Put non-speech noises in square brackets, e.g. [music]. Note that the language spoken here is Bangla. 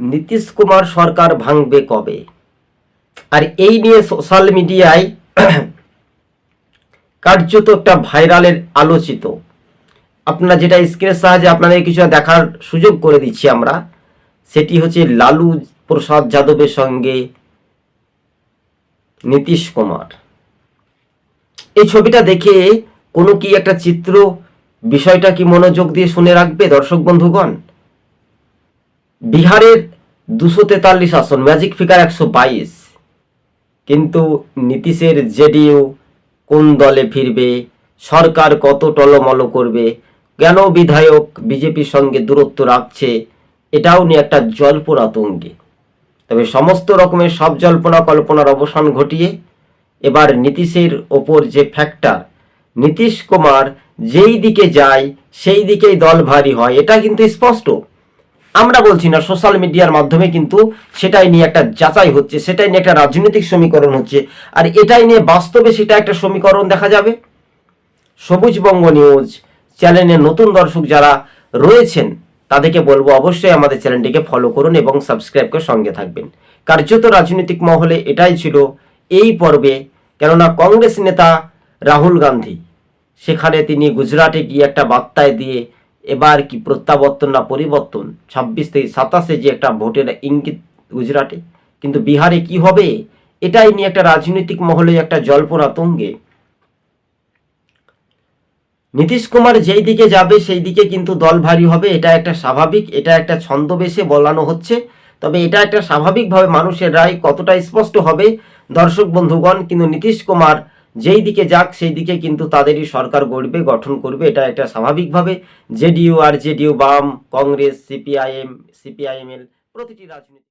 নীতিশ কুমার সরকার ভাঙবে কবে? আর এই নিয়ে সোশ্যাল মিডিয়ায় [clears throat] কার্যত একটা ভাইরালের আলোচিত। আপনারা যেটা স্ক্রিনের সাহায্যে আপনাদের কিছু দেখার সুযোগ করে দিচ্ছি আমরা, সেটি হচ্ছে লালু প্রসাদ যাদবের সঙ্গে নীতিশ কুমার। এই ছবিটা দেখে কোনো কি একটা চিত্র বিষয়টা কি মনোযোগ দিয়ে শুনে রাখবে দর্শক বন্ধুগণ? বিহারের দুশো তেতাল্লিশ আসন ম্যাজিক ফিগার একশো বাইশ। কিন্তু নীতিশের জেডিইউ কোন দলে ফিরবে, সরকার কত টলমল করবে, কেন বিধায়ক বিজেপির সঙ্গে দূরত্ব রাখছে, এটাও নিয়ে একটা জল্পনা তুঙ্গে। তবে সমস্ত রকমের সব জল্পনা কল্পনার অবসান ঘটিয়ে, এবার নীতিশের ওপর যে ফ্যাক্টর নীতিশ কুমার যেই দিকে যায়, সেই দিকেই দল ভারী হয়, এটা কিন্তু স্পষ্ট। আমরা বলছি না সোশ্যাল মিডিয়ার মাধ্যমে কিন্তু সেটাই নিয়ে একটা যাচাই হচ্ছে, সেটাই নিয়ে একটা রাজনৈতিক সমীকরণ হচ্ছে। আর এটাই নিয়ে বাস্তবে সেটা একটা সমীকরণ দেখা যাবে। সবুজবঙ্গ নিউজ চ্যানেলের নতুন দর্শক যারা রয়েছেন, তাদেরকে বলব অবশ্যই আমাদের চ্যানেলটিকে ফলো করুন এবং সাবস্ক্রাইব করে সঙ্গে থাকবেন। কার্যত রাজনৈতিক মহলে এটাই ছিল এই পর্বে, কেননা কংগ্রেস নেতা রাহুল গান্ধী, সেখানে তিনি গুজরাটে গিয়ে একটা বার্তায় দিয়ে এবার কি প্রত্যাবর্তন না পরিবর্তন? ছাব্বিশ থেকে সাতাশে যে একটা ভোটের ইঙ্গিত গুজরাটে। কিন্তু বিহারে কি হবে? এটাই নিয়ে একটা রাজনৈতিক মহলে একটা জল্পনা তঙ্গে। নীতিশ কুমার যেই দিকে যাবে, সেই দিকে কিন্তু দল ভারী হবে। এটা একটা স্বাভাবিক, এটা একটা ছন্দবেশে বলানো হচ্ছে। তবে এটা একটা স্বাভাবিকভাবে মানুষের রায় কতটা স্পষ্ট হবে? দর্শক বন্ধুগণ, কিন্তু নীতিশ কুমার যেই দিকে যাক, সেই দিকে কিন্তু তাদেরই সরকার গড়বে, গঠন করবে, এটা একটা স্বাভাবিকভাবে। জেডিইউ, আর জেডিইউ, বাম, কংগ্রেস, সিপিআইএম সিপিআইএমএল প্রতিটি রাজনীতি